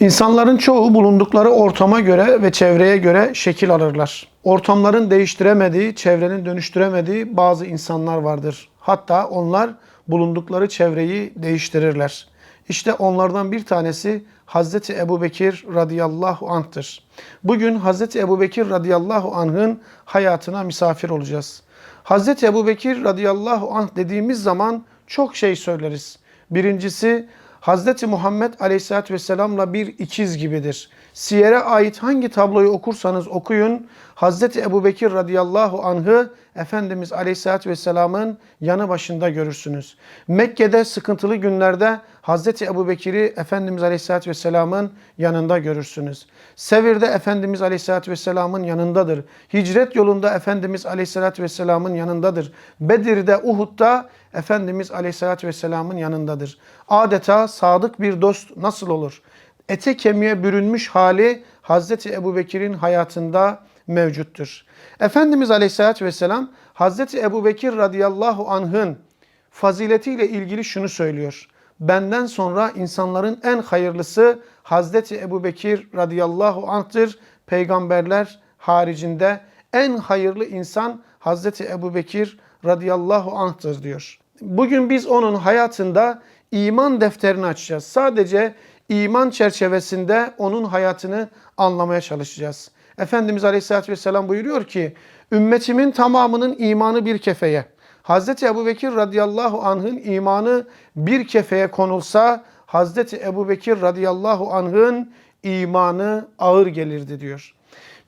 İnsanların çoğu bulundukları ortama göre ve çevreye göre şekil alırlar. Ortamların değiştiremediği, çevrenin dönüştüremediği bazı insanlar vardır. Hatta onlar bulundukları çevreyi değiştirirler. İşte onlardan bir tanesi Hazreti Ebubekir radıyallahu anh'tır. Bugün Hazreti Ebubekir radıyallahu anh'ın hayatına misafir olacağız. Hazreti Ebubekir radıyallahu anh dediğimiz zaman çok şey söyleriz. Birincisi Hazreti Muhammed Aleyhisselatü Vesselam'la bir ikiz gibidir. Siyer'e ait hangi tabloyu okursanız okuyun, Hazreti Ebubekir radıyallahu anh'ı Efendimiz Aleyhisselatü Vesselam'ın yanı başında görürsünüz. Mekke'de sıkıntılı günlerde Hazreti Ebubekir'i Efendimiz Aleyhisselatü Vesselam'ın yanında görürsünüz. Sevir'de Efendimiz Aleyhisselatü Vesselam'ın yanındadır. Hicret yolunda Efendimiz Aleyhisselatü Vesselam'ın yanındadır. Bedir'de, Uhud'da Efendimiz Aleyhisselatü Vesselam'ın yanındadır. Adeta sadık bir dost nasıl olur? Ete kemiğe bürünmüş hali Hazreti Ebubekir'in hayatında mevcuttur. Efendimiz Aleyhisselatü Vesselam Hazreti Ebubekir radıyallahu anh'ın faziletiyle ilgili şunu söylüyor. Benden sonra insanların en hayırlısı Hazreti Ebubekir radıyallahu anh'tır. Peygamberler haricinde en hayırlı insan Hazreti Ebubekir radıyallahu anh'tır diyor. Bugün biz onun hayatında iman defterini açacağız. Sadece iman çerçevesinde onun hayatını anlamaya çalışacağız. Efendimiz Aleyhisselatü Vesselam buyuruyor ki, ümmetimin tamamının imanı bir kefeye. Hazreti Ebu Bekir radıyallahu anh'ın imanı bir kefeye konulsa, Hazreti Ebu Bekir radıyallahu anh'ın imanı ağır gelirdi diyor.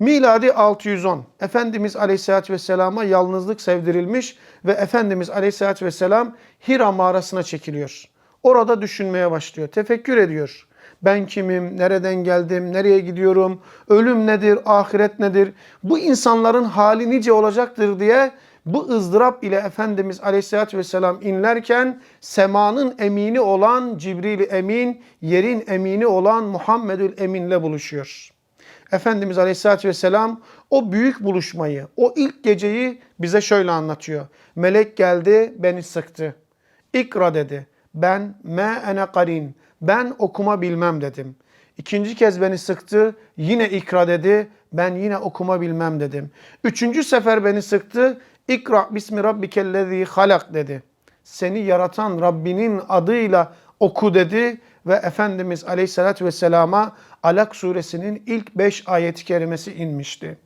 Miladi 610. Efendimiz Aleyhisselatü Vesselam'a yalnızlık sevdirilmiş ve Efendimiz Aleyhisselatü Vesselam Hira mağarasına çekiliyor. Orada düşünmeye başlıyor, tefekkür ediyor. Ben kimim, nereden geldim, nereye gidiyorum, ölüm nedir, ahiret nedir, bu insanların hali nice olacaktır diye bu ızdırap ile Efendimiz Aleyhisselatü Vesselam inlerken semanın emini olan Cibril-i Emin, yerin emini olan Muhammedül Emin'le buluşuyor. Efendimiz Aleyhisselatü Vesselam o büyük buluşmayı, o ilk geceyi bize şöyle anlatıyor. Melek geldi, beni sıktı. İkra dedi. Ben me ene karin. Ben okuma bilmem dedim. İkinci kez beni sıktı. Yine ikra dedi. Ben yine okuma bilmem dedim. Üçüncü sefer beni sıktı. İkra bismi rabbikellezi halak dedi. Seni yaratan Rabbinin adıyla oku dedi ve Efendimiz Aleyhisselatü Vesselam'a Alak suresinin ilk beş ayeti kerimesi inmişti.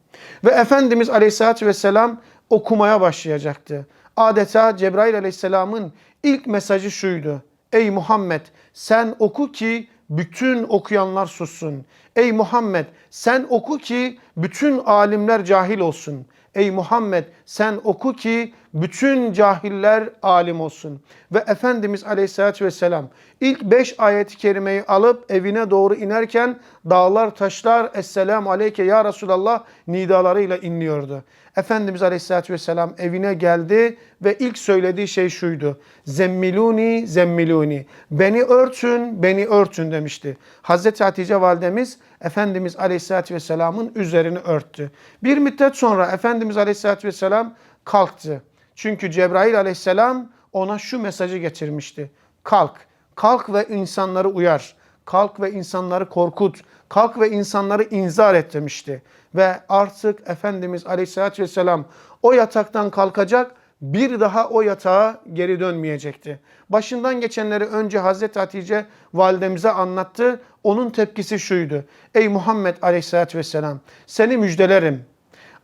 Ve Efendimiz Aleyhisselatü Vesselam okumaya başlayacaktı. Adeta Cebrail Aleyhisselam'ın ilk mesajı şuydu. Ey Muhammed sen oku ki bütün okuyanlar sussun. Ey Muhammed sen oku ki bütün alimler cahil olsun. Ey Muhammed sen oku ki bütün cahiller alim olsun. Ve Efendimiz Aleyhisselatü Vesselam ilk beş ayeti kerimeyi alıp evine doğru inerken dağlar taşlar Esselamu Aleyke Ya Resulallah nidalarıyla inliyordu. Efendimiz Aleyhisselatü Vesselam evine geldi ve ilk söylediği şey şuydu. Zemmiluni, zemmiluni. Beni örtün, beni örtün demişti. Hazreti Hatice validemiz Efendimiz Aleyhisselatü Vesselam'ın üzerini örttü. Bir müddet sonra Efendimiz Aleyhisselatü Vesselam kalktı. Çünkü Cebrail Aleyhisselam ona şu mesajı getirmişti. Kalk, kalk ve insanları uyar. Kalk ve insanları korkut. Kalk ve insanları inzar et demişti. Ve artık Efendimiz Aleyhisselatü Vesselam o yataktan kalkacak bir daha o yatağa geri dönmeyecekti. Başından geçenleri önce Hazreti Hatice validemize anlattı. Onun tepkisi şuydu. Ey Muhammed Aleyhisselatü Vesselam seni müjdelerim.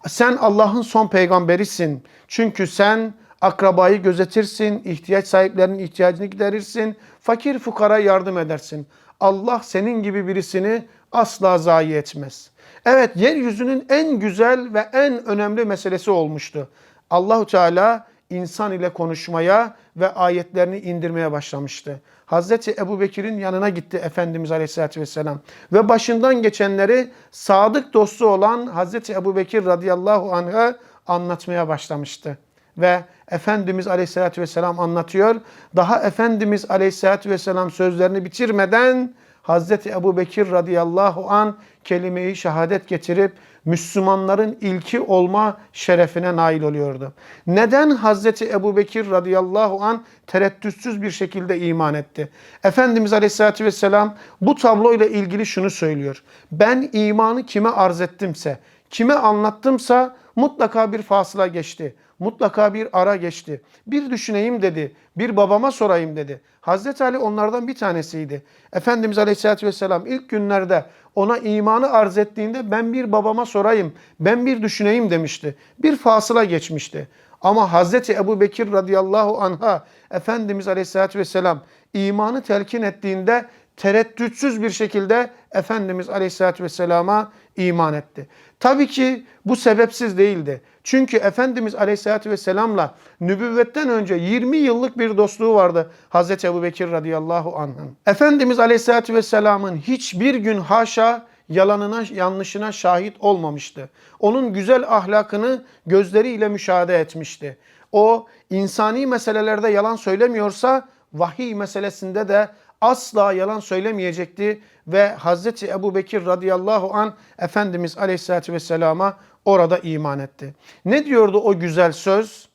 Sen Allah'ın son peygamberisin. Çünkü sen akrabayı gözetirsin, ihtiyaç sahiplerinin ihtiyacını giderirsin, fakir fukara yardım edersin. Allah senin gibi birisini asla zayi etmez. Evet yeryüzünün en güzel ve en önemli meselesi olmuştu. Allahu Teala insan ile konuşmaya ve ayetlerini indirmeye başlamıştı. Hazreti Ebu Bekir'in yanına gitti Efendimiz Aleyhisselatü Vesselam. Ve başından geçenleri sadık dostu olan Hazreti Ebu Bekir radıyallahu anh'a anlatmaya başlamıştı. Ve Efendimiz Aleyhisselatü Vesselam anlatıyor. Daha Efendimiz Aleyhisselatü Vesselam sözlerini bitirmeden Hazreti Ebu Bekir radıyallahu an kelimeyi şehadet getirip Müslümanların ilki olma şerefine nail oluyordu. Neden Hazreti Ebu Bekir radıyallahu an tereddütsüz bir şekilde iman etti? Efendimiz aleyhissalatü vesselam bu tabloyla ilgili şunu söylüyor. Ben imanı kime arz ettimse, kime anlattımsa mutlaka bir fasıla geçti. Mutlaka bir ara geçti. Bir düşüneyim dedi. Bir babama sorayım dedi. Hazreti Ali onlardan bir tanesiydi. Efendimiz Aleyhisselatü Vesselam ilk günlerde ona imanı arz ettiğinde ben bir babama sorayım, ben bir düşüneyim demişti. Bir fasıla geçmişti. Ama Hazreti Ebu Bekir radıyallahu anha Efendimiz Aleyhisselatü Vesselam imanı telkin ettiğinde tereddütsüz bir şekilde Efendimiz Aleyhisselatü Vesselam'a iman etti. Tabii ki bu sebepsiz değildi. Çünkü Efendimiz Aleyhisselatü Vesselam'la nübüvvetten önce 20 yıllık bir dostluğu vardı Hazreti Ebu Bekir radıyallahu anh'ın. Efendimiz Aleyhisselatü Vesselam'ın hiçbir gün haşa yalanına, yanlışına şahit olmamıştı. Onun güzel ahlakını gözleriyle müşahede etmişti. O insani meselelerde yalan söylemiyorsa vahiy meselesinde de asla yalan söylemeyecekti ve Hazreti Ebu Bekir radıyallahu an Efendimiz aleyhissalatü vesselama orada iman etti. Ne diyordu o güzel söz?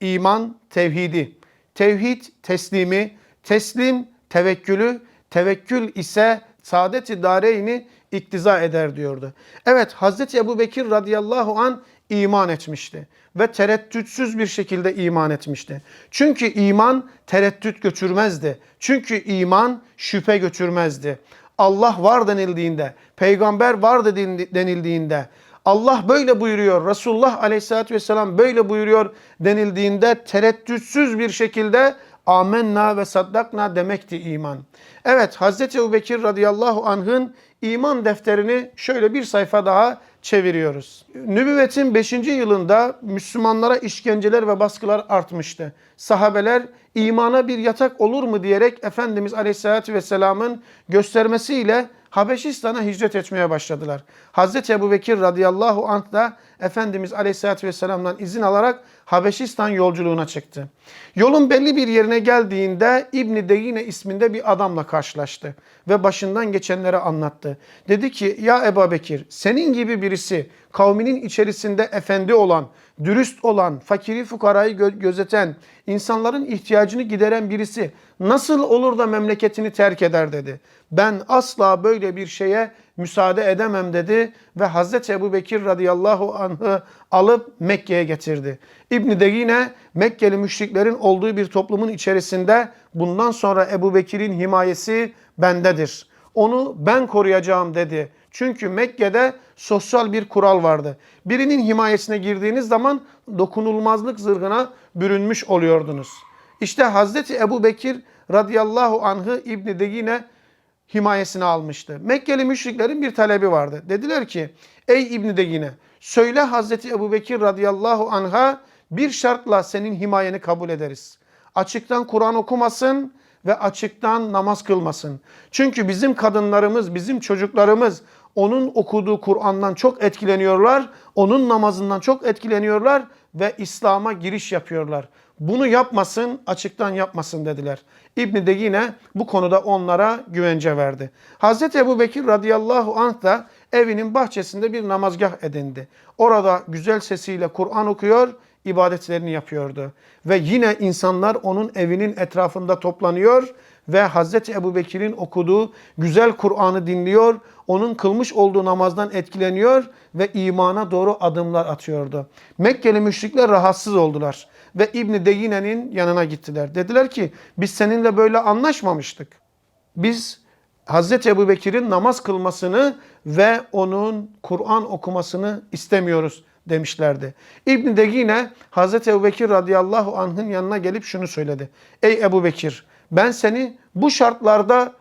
İman tevhidi, tevhid teslimi, teslim tevekkülü, tevekkül ise saadet-i dareyni iktiza eder diyordu. Evet Hazreti Ebu Bekir radıyallahu an iman etmişti ve tereddütsüz bir şekilde iman etmişti. Çünkü iman tereddüt götürmezdi. Çünkü iman şüphe götürmezdi. Allah var denildiğinde, peygamber var denildiğinde, Allah böyle buyuruyor, Resulullah aleyhissalatü vesselam böyle buyuruyor denildiğinde tereddütsüz bir şekilde amenna ve saddakna demekti iman. Evet Hazreti Ebu radıyallahu anh'ın iman defterini şöyle bir sayfa daha çeviriyoruz. Nübüvvetin 5. yılında Müslümanlara işkenceler ve baskılar artmıştı. Sahabeler imana bir yatak olur mu diyerek Efendimiz Aleyhisselatü Vesselam'ın göstermesiyle Habeşistan'a hicret etmeye başladılar. Hazreti Ebu Bekir radıyallahu anh da Efendimiz Aleyhisselatü Vesselam'dan izin alarak Habeşistan yolculuğuna çıktı. Yolun belli bir yerine geldiğinde İbni Deyine isminde bir adamla karşılaştı ve başından geçenleri anlattı. Dedi ki ya Ebu Bekir senin gibi birisi kavminin içerisinde efendi olan, dürüst olan, fakiri fukarayı gö- gözeten, insanların ihtiyacını gideren birisi nasıl olur da memleketini terk eder dedi. Ben asla böyle bir şeye müsaade edemem dedi ve Hazreti Ebu Bekir radıyallahu anh'ı alıp Mekke'ye getirdi. İbn-i Degine Mekkeli müşriklerin olduğu bir toplumun içerisinde bundan sonra Ebu Bekir'in himayesi bendedir. Onu ben koruyacağım dedi. Çünkü Mekke'de sosyal bir kural vardı. Birinin himayesine girdiğiniz zaman dokunulmazlık zırhına bürünmüş oluyordunuz. İşte Hazreti Ebu Bekir radıyallahu anh'ı İbn-i Degine himayesine almıştı. Mekkeli müşriklerin bir talebi vardı. Dediler ki ey İbn-i Degine söyle Hazreti Ebu Bekir radıyallahu anh'a bir şartla senin himayeni kabul ederiz. Açıktan Kur'an okumasın ve açıktan namaz kılmasın. Çünkü bizim kadınlarımız, bizim çocuklarımız onun okuduğu Kur'an'dan çok etkileniyorlar. Onun namazından çok etkileniyorlar ve İslam'a giriş yapıyorlar. Bunu yapmasın, açıktan yapmasın dediler. İbn de yine bu konuda onlara güvence verdi. Hazreti Ebu Bekir radıyallahu anh da evinin bahçesinde bir namazgah edindi. Orada güzel sesiyle Kur'an okuyor, ibadetlerini yapıyordu. Ve yine insanlar onun evinin etrafında toplanıyor ve Hazreti Ebu Bekir'in okuduğu güzel Kur'an'ı dinliyor, onun kılmış olduğu namazdan etkileniyor ve imana doğru adımlar atıyordu. Mekkeli müşrikler rahatsız oldular ve İbn Deyine'nin yanına gittiler. Dediler ki biz seninle böyle anlaşmamıştık. Biz Hazreti Ebu Bekir'in namaz kılmasını ve onun Kur'an okumasını istemiyoruz demişlerdi. İbn Degine Hazreti Ebu Bekir radıyallahu anh'ın yanına gelip şunu söyledi. Ey Ebu Bekir ben seni bu şartlarda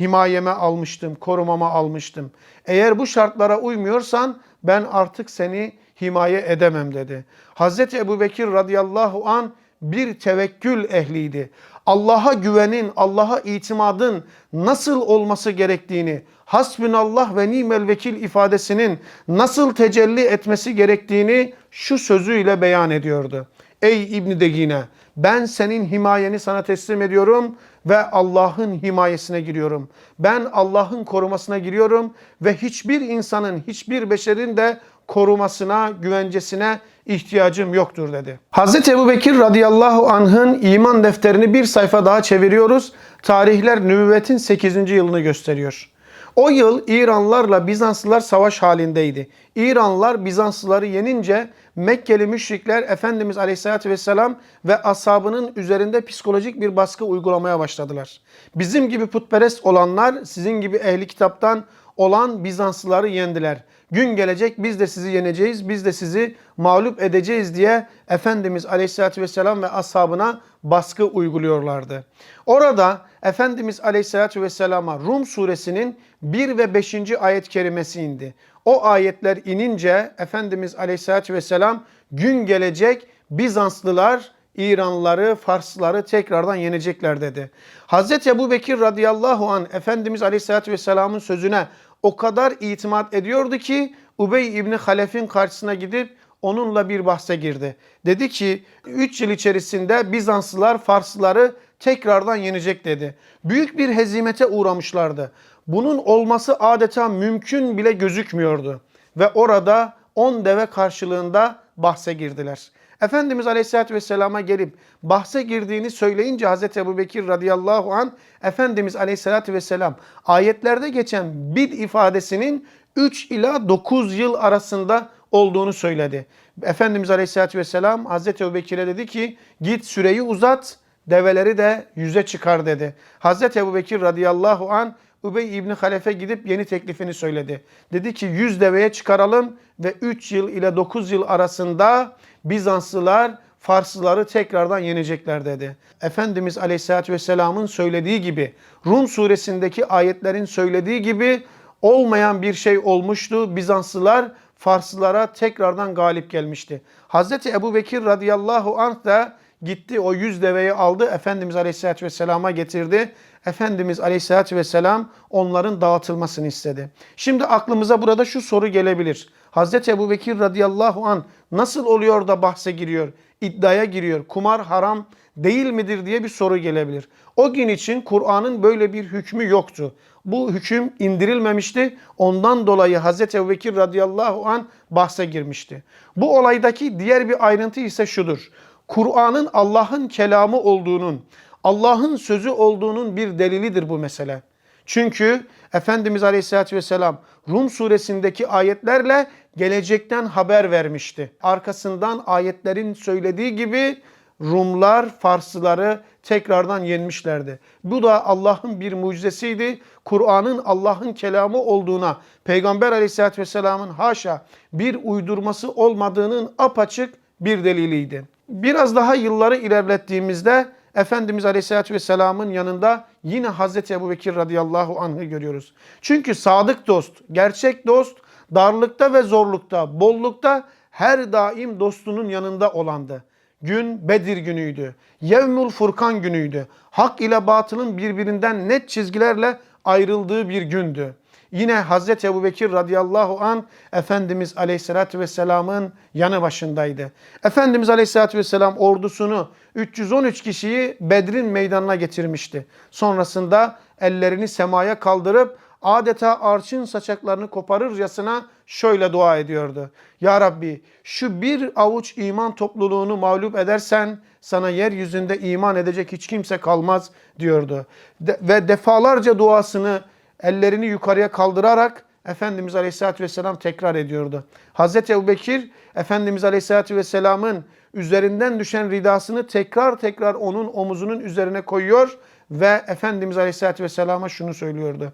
himayeme almıştım, korumama almıştım. Eğer bu şartlara uymuyorsan ben artık seni himaye edemem dedi. Hazreti Ebu Bekir radıyallahu an bir tevekkül ehliydi. Allah'a güvenin, Allah'a itimadın nasıl olması gerektiğini, hasbunallah ve nimel vekil ifadesinin nasıl tecelli etmesi gerektiğini şu sözüyle beyan ediyordu. Ey İbn Degine ben senin himayeni sana teslim ediyorum ve Allah'ın himayesine giriyorum. Ben Allah'ın korumasına giriyorum ve hiçbir insanın, hiçbir beşerin de korumasına, güvencesine ihtiyacım yoktur dedi. Hazreti Ebu Bekir radıyallahu anh'ın iman defterini bir sayfa daha çeviriyoruz. Tarihler nübüvvetin 8. yılını gösteriyor. O yıl İranlılarla Bizanslılar savaş halindeydi. İranlılar Bizanslıları yenince Mekkeli müşrikler Efendimiz Aleyhisselatü Vesselam ve ashabının üzerinde psikolojik bir baskı uygulamaya başladılar. Bizim gibi putperest olanlar sizin gibi ehli kitaptan olan Bizanslıları yendiler. Gün gelecek biz de sizi yeneceğiz, biz de sizi mağlup edeceğiz diye Efendimiz Aleyhisselatü Vesselam ve ashabına baskı uyguluyorlardı. Orada Efendimiz Aleyhisselatü Vesselam'a Rum suresinin 1 ve 5. ayet kerimesi indi. O ayetler inince Efendimiz Aleyhisselatü Vesselam gün gelecek Bizanslılar İranlıları, Farslıları tekrardan yenecekler dedi. Hazreti Ebu Bekir radıyallahu an Efendimiz Aleyhisselatü Vesselam'ın sözüne o kadar itimat ediyordu ki Ubey İbni Halef'in karşısına gidip onunla bir bahse girdi. Dedi ki 3 yıl içerisinde Bizanslılar Farslıları tekrardan yenecek dedi. Büyük bir hezimete uğramışlardı. Bunun olması adeta mümkün bile gözükmüyordu. Ve orada 10 deve karşılığında bahse girdiler. Efendimiz Aleyhisselatü Vesselam'a gelip bahse girdiğini söyleyince Hazreti Ebu Bekir radıyallahu an Efendimiz Aleyhisselatü Vesselam ayetlerde geçen bid ifadesinin 3 ila 9 yıl arasında olduğunu söyledi. Efendimiz Aleyhisselatü Vesselam Hazreti Ebu Bekir'e dedi ki git süreyi uzat develeri de yüze çıkar dedi. Hazreti Ebu Bekir radıyallahu an Ubey İbni Halef'e gidip yeni teklifini söyledi. Dedi ki 100 deveye çıkaralım ve 3 yıl ile 9 yıl arasında Bizanslılar Farslıları tekrardan yenecekler dedi. Efendimiz Aleyhisselatü Vesselam'ın söylediği gibi Rum suresindeki ayetlerin söylediği gibi olmayan bir şey olmuştu. Bizanslılar Farslılara tekrardan galip gelmişti. Hazreti Ebu Bekir radıyallahu anh da gitti o yüz deveyi aldı. Efendimiz Aleyhisselatü Vesselam'a getirdi. Efendimiz Aleyhisselatü Vesselam onların dağıtılmasını istedi. Şimdi aklımıza burada şu soru gelebilir. Hazreti Ebu Bekir radıyallahu an nasıl oluyor da bahse giriyor, iddiaya giriyor, kumar haram değil midir diye bir soru gelebilir. O gün için Kur'an'ın böyle bir hükmü yoktu. Bu hüküm indirilmemişti. Ondan dolayı Hazreti Ebu Bekir radıyallahu an bahse girmişti. Bu olaydaki diğer bir ayrıntı ise şudur. Kur'an'ın Allah'ın kelamı olduğunun, Allah'ın sözü olduğunun bir delilidir bu mesele. Çünkü Efendimiz Aleyhisselatü Vesselam Rum suresindeki ayetlerle gelecekten haber vermişti. Arkasından ayetlerin söylediği gibi Rumlar Farslıları tekrardan yenmişlerdi. Bu da Allah'ın bir mucizesiydi. Kur'an'ın Allah'ın kelamı olduğuna, Peygamber Aleyhisselatü Vesselam'ın haşa bir uydurması olmadığının apaçık bir deliliydi. Biraz daha yılları ilerlettiğimizde Efendimiz Aleyhisselatü Vesselam'ın yanında yine Hazreti Ebu Bekir radıyallahu anh'ı görüyoruz. Çünkü sadık dost, gerçek dost darlıkta ve zorlukta, bollukta her daim dostunun yanında olandı. Gün Bedir günüydü. Yevmul Furkan günüydü. Hak ile batılın birbirinden net çizgilerle ayrıldığı bir gündü. Yine Hazreti Ebu Bekir radıyallahu an Efendimiz aleyhissalatü vesselamın yanı başındaydı. Efendimiz aleyhissalatü vesselam ordusunu 313 kişiyi Bedir'in meydanına getirmişti. Sonrasında ellerini semaya kaldırıp adeta arşın saçaklarını koparırcasına şöyle dua ediyordu. Ya Rabbi şu bir avuç iman topluluğunu mağlup edersen sana yeryüzünde iman edecek hiç kimse kalmaz diyordu. De, ve defalarca duasını ellerini yukarıya kaldırarak Efendimiz Aleyhisselatü Vesselam tekrar ediyordu. Hazreti Ebu Bekir Efendimiz Aleyhisselatü Vesselam'ın üzerinden düşen ridasını tekrar tekrar onun omuzunun üzerine koyuyor ve Efendimiz Aleyhisselatü Vesselam'a şunu söylüyordu.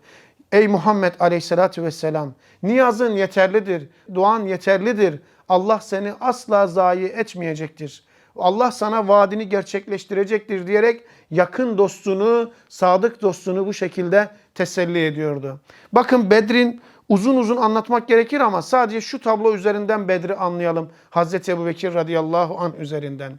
Ey Muhammed Aleyhisselatü Vesselam niyazın yeterlidir, duan yeterlidir. Allah seni asla zayi etmeyecektir. Allah sana vaadini gerçekleştirecektir diyerek yakın dostunu, sadık dostunu bu şekilde teselli ediyordu. Bakın Bedrin uzun uzun anlatmak gerekir ama sadece şu tablo üzerinden Bedri anlayalım. Hazreti Ebu Bekir radıyallahu anh üzerinden.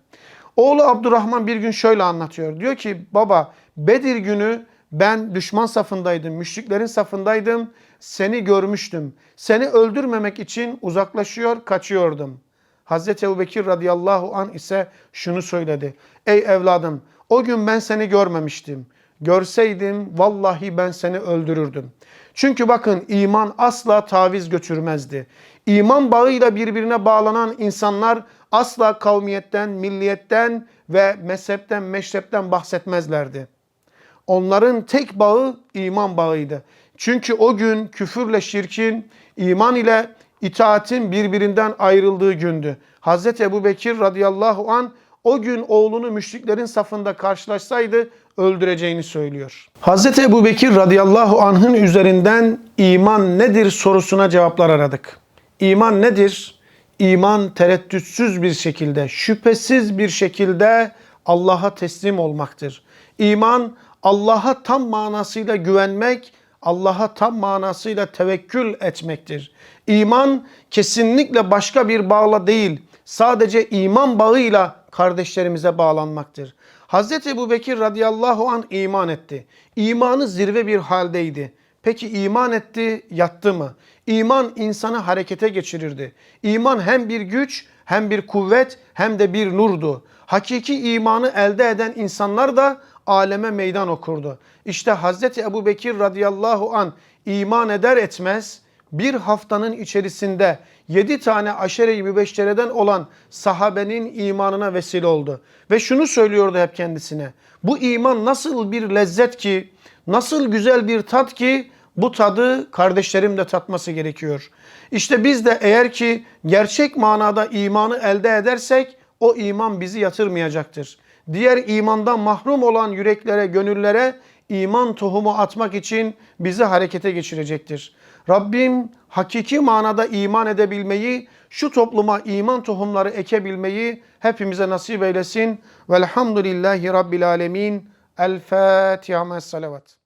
Oğlu Abdurrahman bir gün şöyle anlatıyor. Diyor ki baba Bedir günü ben düşman safındaydım, müşriklerin safındaydım. Seni görmüştüm. Seni öldürmemek için uzaklaşıyor, kaçıyordum. Hazreti Ebu Bekir radıyallahu an ise şunu söyledi. Ey evladım o gün ben seni görmemiştim. Görseydim vallahi ben seni öldürürdüm. Çünkü bakın iman asla taviz götürmezdi. İman bağıyla birbirine bağlanan insanlar asla kavmiyetten, milliyetten ve mezhepten, meşrepten bahsetmezlerdi. Onların tek bağı iman bağıydı. Çünkü o gün küfürle şirkin, iman ile itaatin birbirinden ayrıldığı gündü. Hazreti Ebu Bekir radıyallahu an o gün oğlunu müşriklerin safında karşılaşsaydı öldüreceğini söylüyor. Hazreti Ebu Bekir radıyallahu anh'ın üzerinden iman nedir sorusuna cevaplar aradık. İman nedir? İman tereddütsüz bir şekilde, şüphesiz bir şekilde Allah'a teslim olmaktır. İman Allah'a tam manasıyla güvenmek, Allah'a tam manasıyla tevekkül etmektir. İman kesinlikle başka bir bağla değil, sadece iman bağıyla kardeşlerimize bağlanmaktır. Hazreti Ebu Bekir radıyallahu an iman etti. İmanı zirve bir haldeydi. Peki iman etti, yattı mı? İman insanı harekete geçirirdi. İman hem bir güç, hem bir kuvvet, hem de bir nurdu. Hakiki imanı elde eden insanlar da aleme meydan okurdu. İşte Hazreti Ebu Bekir radıyallahu an iman eder etmez bir haftanın içerisinde yedi tane aşere-i mübeşşereden olan sahabenin imanına vesile oldu. Ve şunu söylüyordu hep kendisine. Bu iman nasıl bir lezzet ki, nasıl güzel bir tat ki bu tadı kardeşlerim de tatması gerekiyor. İşte biz de eğer ki gerçek manada imanı elde edersek o iman bizi yatırmayacaktır. Diğer imandan mahrum olan yüreklere, gönüllere iman tohumu atmak için bizi harekete geçirecektir. Rabbim hakiki manada iman edebilmeyi, şu topluma iman tohumları ekebilmeyi hepimize nasip eylesin. Velhamdülillahi Rabbil Alemin. El Fatiha. Salavat.